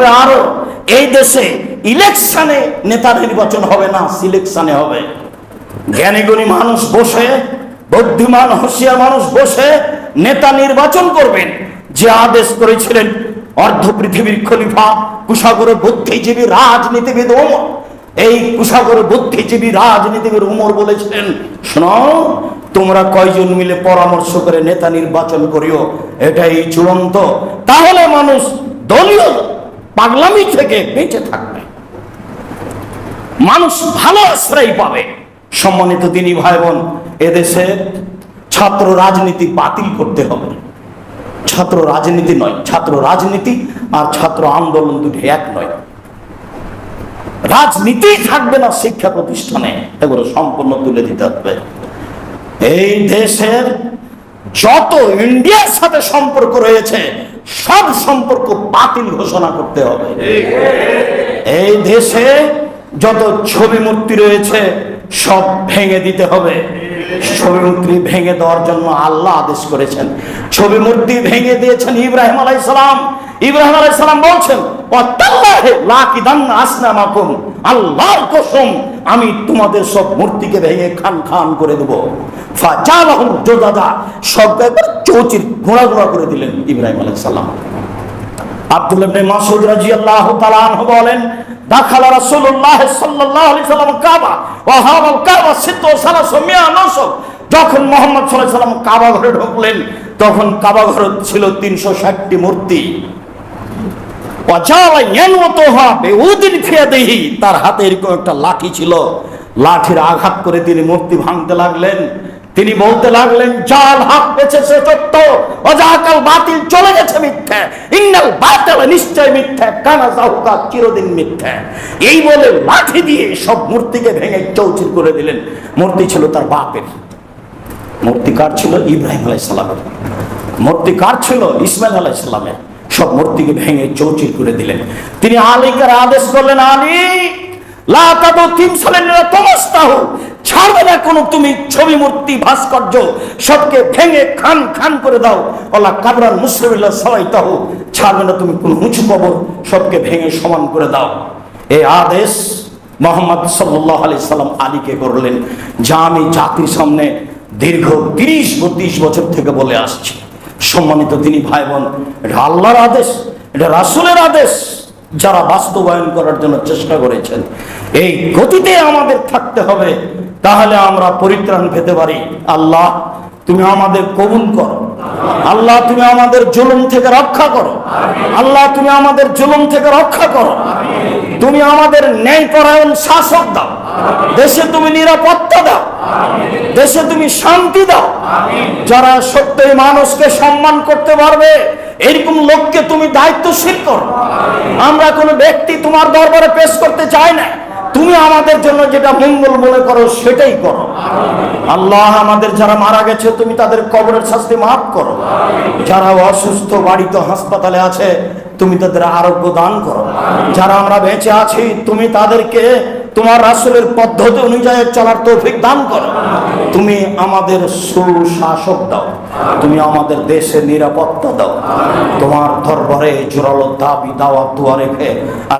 হবে আরও এই দেশে ইলেকশনে নেতা নির্বাচন হবে না, সিলেকশনে হবে। জ্ঞানীগুণী মানুষ বসে, বুদ্ধিমান, হুঁশিয়ার মানুষ বসে নেতা নির্বাচন করবেন। যে আদেশ করেছিলেন, অর্ধ পৃথিবীর খলিফা কুশাগর বুদ্ধিজীবী রাজনীতিবিদ ওমর। এই কুশাগর বুদ্ধিজীবী রাজনীতিবিদ উমর বলেছিলেন, শোনো, তোমরা কয়জন মিলে পরামর্শ করে নেতা নির্বাচন করিও? এটাই চূড়ান্ত। তাহলে মানুষ দলীয় পাগলামি থেকে বেঁচে থাকবে। মানুষ ভালো আশ্রয় পাবে। সম্মানিত দিনী ভাই বোন এদেশে ছাত্র রাজনীতি বাতিল করতে হবে। ছাত্র রাজনীতি নয়, ছাত্র রাজনীতি আর ছাত্র আন্দোলন দুটি এক নয়। রাজনীতি থাকবে না শিক্ষা প্রতিষ্ঠানে, এগুলো সম্পূর্ণ তুলে দিতে হবে। এই দেশের যত ইন্ডিয়ার সাথে সম্পর্ক রয়েছে সব সম্পর্ক বাতিল ঘোষণা করতে হবে। এই দেশে যত ছবি মূর্তি রয়েছে, সব ভেঙে দিতে হবে। ছবি মূর্তি ভেঙে দেওয়ার জন্য আল্লাহ আদেশ করেছেন। ছবি মূর্তি ভেঙে দিয়েছেন ইব্রাহিম আলাইসালাম ইব্রাহিম আলাইসালাম বলছেন, "ওয়াত্তাল্লাহি লাকিদান্না আসনামাকুম। আল্লাহর কসম, আমি তোমাদের সব মূর্তিকে ভেঙে খান খান করে দেব। জোদাদা। সব একবার চৌচির ঘোড়া ঘোড়া করে দিলেন ইব্রাহিম আলাইহিস সালাম। আব্দুল ইবনে মাসউদ রাদিয়াল্লাহু তাআলা আনহু বলেন, দাখালা রাসূলুল্লাহ সাল্লাল্লাহু আলাইহি সাল্লাম কাবা, ওয়া হাওয়াল কাবা সিত্তু সালাসু মিয়া নসব যখন মোহাম্মদ সাল্লাল্লাহু সাল্লাম কাবা ঘরে ঢুকলেন, তখন কাবা ঘরে ছিল 360টি মূর্তি। তার হাতে এরকম একটা লাঠি ছিল। লাঠির আঘাত করে তিনি মূর্তি ভাঙতে লাগলেন। তিনি বলতে লাগলেন, জাল হক বেঁচেছে সত্য। অজাকাল বাতিল চলে গেছে মিথ্যা। ইন্নাল বাতিল নিশ্চয় মিথ্যা। কানা জাহুকা চিরদিন মিথ্যা। এই বলে লাঠি দিয়ে সব মূর্তিকে ভেঙে চৌচির করে দিলেন। মূর্তি ছিল তার বাপের। মূর্তি কার ছিল? ইব্রাহিম আলাইসালামের মূর্তি কার ছিল? ইসমাইল আলাইসালামের সব মূর্তিকে ভেঙে চৌচির করে দিলেন। তিনি আলীকার আদেশ করলেন, আলী, লা তাদু তিমসালেন তমস্তাহ ছাড়বে না কোনো তুমি ছবি মূর্তি, ভাস্কর্য সবকে ভেঙে খান খান করে দাও। আল্লাহ কাবরান মুসলিমিল্লাহ সবাই তাহ ছাড়বে না তুমি কোন উঁচু কবর, সবকে ভেঙে সমান করে দাও। এই আদেশ মোহাম্মদ সাল্লাহ আলি সাল্লাম আলীকে করলেন, যা আমি জাতির সামনে দীর্ঘ তিরিশ বত্রিশ বছর থেকে বলে আসছি। সম্মানিত তিনি ভাই বোন, এটা আল্লাহর আদেশ, এটা রাসুলের আদেশ। যারা বাস্তবায়ন করার জন্য চেষ্টা করেছেন, এই গতিতে আমাদের থাকতে হবে, তাহলে আমরা পরিত্রাণ পেতে পারি। আল্লাহ, তুমি আমাদের কবুল করো। আল্লাহ, তুমি আমাদের জুলুম থেকে রক্ষা করো। আল্লাহ, তুমি আমাদের জুলুম থেকে রক্ষা করো। তুমি আমাদের ন্যায়পরায়ণ শাসক দাও। দেশে তুমি নিরাপত্তা দাও। দেশে তুমি শান্তি দাও। যারা সত্যই মানুষকে সম্মান করতে পারবে এরকম লোককে তুমি দায়িত্বশীল করো। আমরা কোনো ব্যক্তি তোমার দরবারে পেশ করতে চাই না। তুমি আমাদের জন্য যেটা মঙ্গল মনে করো সেটাই করো। আল্লাহ আমাদের যারা মারা গেছে তুমি তাদের কবরের শাস্তি মাফ করো। যারা অসুস্থ বাড়িতে হাসপাতালে আছে তুমি তাদের আরোগ্য দান করো। যারা আমরা বেঁচে আছি তুমি তাদেরকে তোমার রাসুলের পদ্ধতি অনুযায়ী চলার তৌফিক দান করো। তুমি আমাদের সুশাসক দাও। তুমি আমাদের দেশে নিরাপত্তা দাও। তোমার দরবারে জোরালো দাবি দাওয়া দুয়ারে রেখে